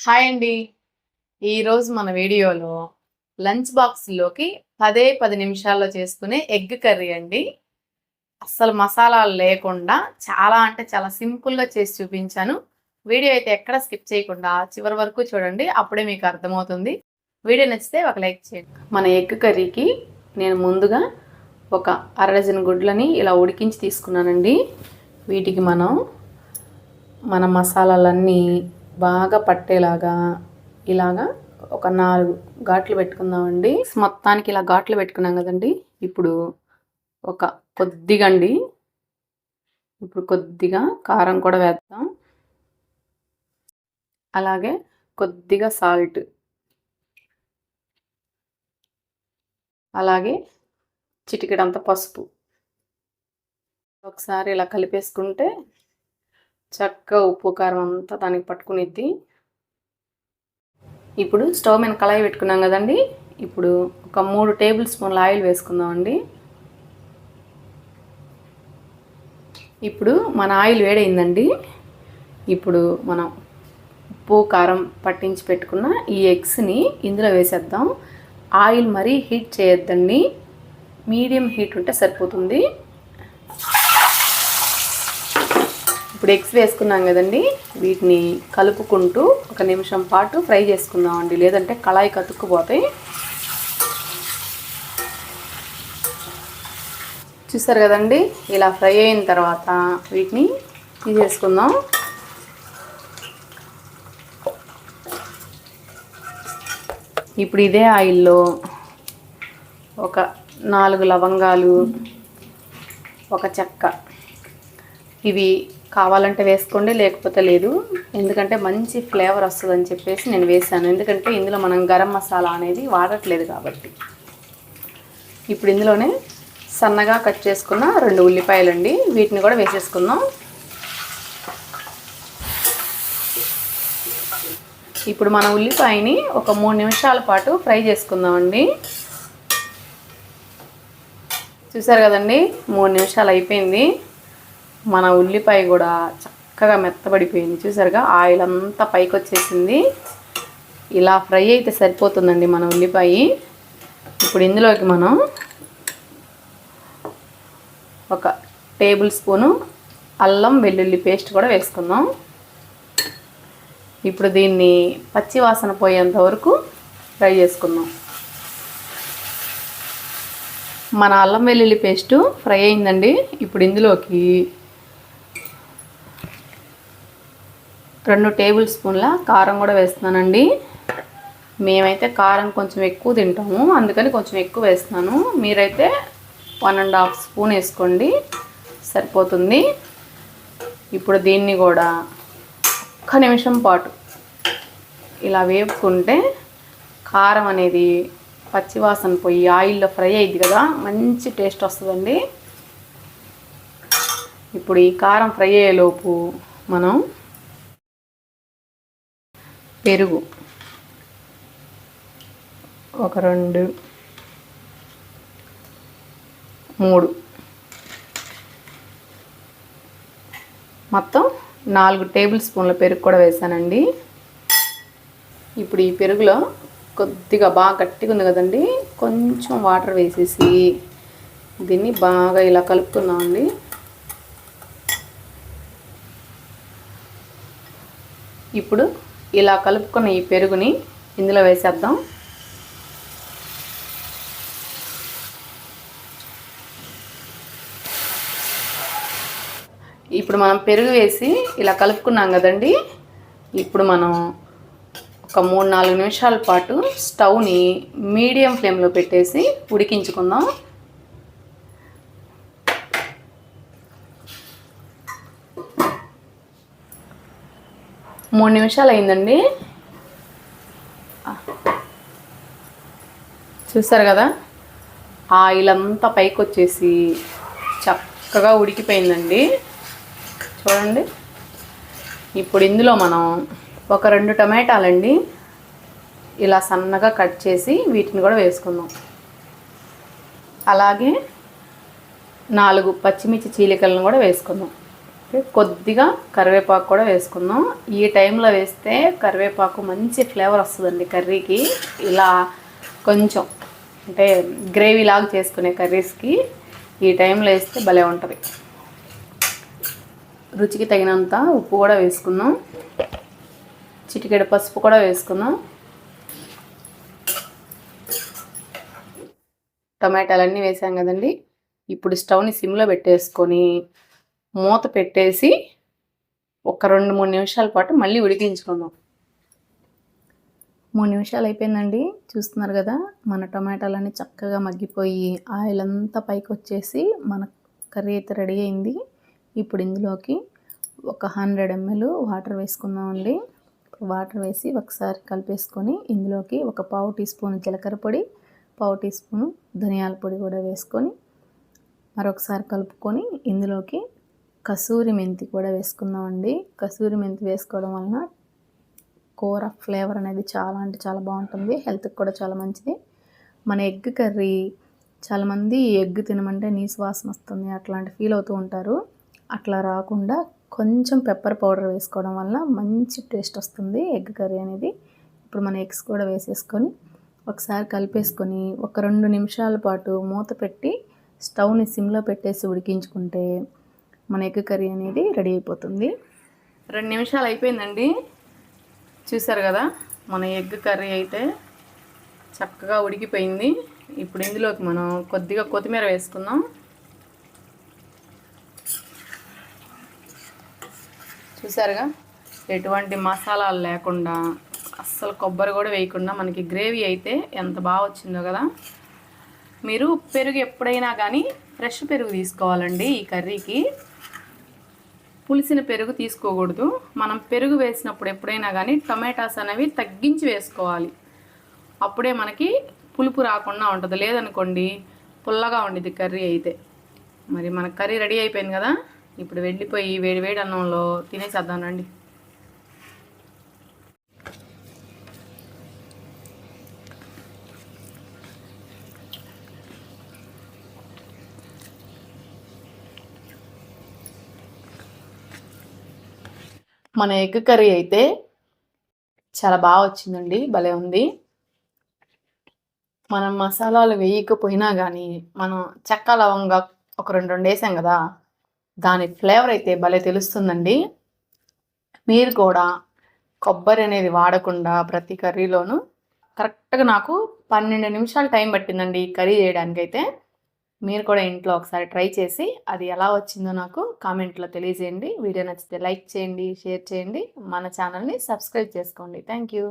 Hi అండి. ఈరోజు మన వీడియోలో లంచ్ బాక్స్లోకి పదే పది నిమిషాల్లో చేసుకునే ఎగ్ కర్రీ అండి. అస్సలు మసాలాలు లేకుండా చాలా అంటే చాలా సింపుల్గా చేసి చూపించాను. వీడియో అయితే ఎక్కడ స్కిప్ చేయకుండా చివరి వరకు చూడండి అప్పుడే మీకు అర్థమవుతుంది. వీడియో నచ్చితే ఒక లైక్ చేయండి. మన ఎగ్ కర్రీకి నేను ముందుగా ఒక అర డజన్ గుడ్లని ఇలా ఉడికించి తీసుకున్నానండి. వీటికి మనం మన మసాలాలన్నీ బాగా పట్టేలాగా ఇలాగా ఒక నాలుగు ఘాట్లు పెట్టుకుందామండి. మొత్తానికి ఇలా ఘాట్లు పెట్టుకున్నాం కదండి. ఇప్పుడు ఒక కొద్దిగా అండి. ఇప్పుడు కొద్దిగా కారం కూడా వేద్దాం. అలాగే కొద్దిగా సాల్ట్. అలాగే చిటికెడంత పసుపు. ఒకసారి ఇలా కలిపేసుకుంటే చక్కగా ఉప్పు కారం అంతా దానికి పట్టుకునిద్ది. ఇప్పుడు స్టవ్ మీద కళాయి పెట్టుకున్నాం కదండి. ఇప్పుడు ఒక మూడు టేబుల్ స్పూన్ల ఆయిల్ వేసుకుందామండి. ఇప్పుడు మన ఆయిల్ వేడైందండి. ఇప్పుడు మనం ఉప్పు కారం పట్టించి పెట్టుకున్న ఈ ఎగ్స్ని ఇందులో వేసేద్దాం. ఆయిల్ మరీ హీట్ చేయొద్దండి. మీడియం హీట్ ఉంటే సరిపోతుంది. ఇప్పుడు ఎగ్స్ వేసుకున్నాం కదండి. వీటిని కలుపుకుంటూ ఒక నిమిషం పాటు ఫ్రై చేసుకుందామండి. లేదంటే కళాయి కతుక్కుపోతాయి. చూసారు కదండి? ఇలా ఫ్రై అయిన తర్వాత వీటిని తీసేసుకుందాం ఇప్పుడు ఇదే ఆయిల్లో ఒక నాలుగు లవంగాలు ఒక చెక్క. ఇవి కావాలంటే వేసుకోండి లేకపోతే లేదు. ఎందుకంటే మంచి ఫ్లేవర్ వస్తుందని చెప్పేసి నేను వేసాను ఎందుకంటే ఇందులో మనం గరం మసాలా అనేది వాడట్లేదు కాబట్టి. ఇప్పుడు ఇందులోనే సన్నగా కట్ చేసుకున్న రెండు ఉల్లిపాయలండి. వీటిని కూడా వేసేసుకుందాం. ఇప్పుడు మన ఉల్లిపాయని ఒక మూడు నిమిషాల పాటు ఫ్రై చేసుకుందామండి. చూసారు కదండి? మూడు నిమిషాలు అయిపోయింది. మన ఉల్లిపాయ కూడా చక్కగా మెత్తబడిపోయింది. చూసారుగా? ఆయిల్ అంతా పైకి వచ్చేసింది ఇలా ఫ్రై అయితే సరిపోతుందండి మన ఉల్లిపాయ. ఇప్పుడు ఇందులోకి మనం ఒక టేబుల్ స్పూను అల్లం వెల్లుల్లి పేస్ట్ కూడా వేసుకుందాం. ఇప్పుడు దీన్ని పచ్చి వాసన పోయేంత వరకు ఫ్రై చేసుకుందాం. మన అల్లం వెల్లుల్లి పేస్టు ఫ్రై అయిందండి. ఇప్పుడు ఇందులోకి రెండు టేబుల్ స్పూన్ల కారం కూడా వేస్తున్నానండి. మేమైతే కారం కొంచెం ఎక్కువ తింటాము. అందుకని కొంచెం ఎక్కువ వేస్తున్నాను. మీరైతే వన్ అండ్ హాఫ్ స్పూన్ వేసుకోండి. సరిపోతుంది. ఇప్పుడు దీన్ని కూడా ఒక్క నిమిషం పాటు ఇలా వేపుకుంటే కారం అనేది పచ్చివాసన పోయి ఆయిల్లో ఫ్రై అయ్యింది కదా మంచి టేస్ట్ వస్తుందండి. ఇప్పుడు ఈ కారం ఫ్రై అయ్యేలోపు మనం పెరుగు. ఒక రెండు మూడు. మొత్తం నాలుగు టేబుల్ స్పూన్ల పెరుగు కూడా వేసానండి. ఇప్పుడు ఈ పెరుగులో కొద్దిగా బాగా గట్టిగా ఉంది కదండి కొంచెం వాటర్ వేసేసి దీన్ని బాగా ఇలా కలుపుకున్నామండి ఇప్పుడు ఇలా కలుపుకున్న ఈ పెరుగుని ఇందులో వేసేద్దాం. ఇప్పుడు మనం పెరుగు వేసి ఇలా కలుపుకున్నాం కదండి. ఇప్పుడు మనం ఒక మూడు నాలుగు నిమిషాల పాటు స్టవ్ని మీడియం ఫ్లేమ్లో పెట్టేసి ఉడికించుకుందాం. మూడు నిమిషాలు అయిందండి. చూసారు కదా? ఆయిల్ అంతా పైకి వచ్చేసి చక్కగా ఉడికిపోయిందండి. చూడండి. ఇప్పుడు ఇందులో మనం ఒక రెండు టమాటాలండి ఇలా సన్నగా కట్ చేసి వీటిని కూడా వేసుకుందాం. అలాగే నాలుగు పచ్చిమిర్చి చీలికలను కూడా వేసుకుందాం. కొద్దిగా కరివేపాకు కూడా వేసుకుందాం. ఈ టైంలో వేస్తే కరివేపాకు మంచి ఫ్లేవర్ వస్తుందండి కర్రీకి. ఇలా కొంచెం అంటే గ్రేవీ లాగా చేసుకునే కర్రీస్కి ఈ టైంలో వేస్తే భలే ఉంటుంది. రుచికి తగినంత ఉప్పు కూడా వేసుకుందాం. చిటికెడు పసుపు కూడా వేసుకుందాం. టమాటాలన్నీ వేసాం కదండి. ఇప్పుడు స్టవ్ని సిమ్లో పెట్టేసుకొని మూత పెట్టేసి ఒక రెండు మూడు నిమిషాల పాటు మళ్ళీ ఉడికించుకుందాం. మూడు నిమిషాలు అయిపోయిందండి. చూస్తున్నారు కదా మన టమాటాలన్నీ చక్కగా మగ్గిపోయి ఆయిల్ అంతా పైకి వచ్చేసి మన కర్రీ అయితే రెడీ అయింది. ఇప్పుడు ఇందులోకి ఒక హండ్రెడ్ ఎంఎల్ వాటర్ వేసుకుందామండి. వాటర్ వేసి ఒకసారి కలిపేసుకొని ఇందులోకి ఒక పావు టీ స్పూన్ జీలకర్ర పొడి పావు టీ స్పూన్ ధనియాల పొడి కూడా వేసుకొని మరొకసారి కలుపుకొని ఇందులోకి కసూరి మెంతి కూడా వేసుకుందామండి. కసూరి మెంతి వేసుకోవడం వలన కూర ఫ్లేవర్ అనేది చాలా అంటే చాలా బాగుంటుంది. హెల్త్కి కూడా చాలా మంచిది. మన ఎగ్ కర్రీ చాలామంది ఎగ్ తినమంటే నీసు వాసన వస్తుంది. అట్లాంటి ఫీల్ అవుతూ ఉంటారు. అట్లా రాకుండా కొంచెం పెప్పర్ పౌడర్ వేసుకోవడం వల్ల మంచి టేస్ట్ వస్తుంది ఎగ్ కర్రీ అనేది. ఇప్పుడు మన ఎగ్స్ కూడా వేసేసుకొని ఒకసారి కలిపేసుకొని ఒక రెండు నిమిషాల పాటు మూత పెట్టి స్టవ్ని సిమ్లో పెట్టేసి ఉడికించుకుంటే మన ఎగ్ కర్రీ అనేది రెడీ అయిపోతుంది. రెండు నిమిషాలు అయిపోయిందండి. చూసారు కదా మన ఎగ్ కర్రీ అయితే చక్కగా ఉడికిపోయింది. ఇప్పుడు ఇందులోకి మనం కొద్దిగా కొత్తిమీర వేసుకుందాం. చూసారుగా ఎటువంటి మసాలాలు లేకుండా అస్సలు కొబ్బరి కూడా వేయకుండా మనకి గ్రేవీ అయితే ఎంత బాగా వచ్చిందో కదా. మీరు పెరుగు ఎప్పుడైనా కానీ ఫ్రెష్ పెరుగు తీసుకోవాలండి ఈ కర్రీకి. పులిసిన పెరుగు తీసుకోకూడదు. మనం పెరుగు వేసినప్పుడు ఎప్పుడైనా కానీ టమాటాస్ అనేవి తగ్గించి వేసుకోవాలి. అప్పుడే మనకి పులుపు రాకుండా ఉంటుంది. లేదనుకోండి పుల్లగా ఉండిద్ది కర్రీ అయితే. మరి మన కర్రీ రెడీ అయిపోయింది కదా? ఇప్పుడు వెళ్ళిపోయి వేడి వేడి అన్నంలో తినేసేద్దానండి మన ఎగ్ కర్రీ అయితే చాలా బాగా వచ్చిందండి భలే ఉంది. మనం మసాలాలు వేయకపోయినా కానీ మనం చెక్క లవంగా ఒక రెండు రెండు వేసాం కదా దాని ఫ్లేవర్ అయితే భలే తెలుస్తుందండి. మీరు కూడా కొబ్బరి అనేది వాడకుండా ప్రతి కర్రీలోనూ కరెక్ట్గా నాకు పన్నెండు నిమిషాలు టైం పట్టిందండి ఈ కర్రీ చేయడానికైతే. మీరు కూడా ఇంట్లో ఒకసారి ట్రై చేసి అది ఎలా వచ్చిందో నాకు కామెంట్లో తెలియజేయండి. వీడియో నచ్చితే లైక్ చేయండి షేర్ చేయండి. మన ఛానల్ని సబ్స్క్రైబ్ చేసుకోండి. Thank you.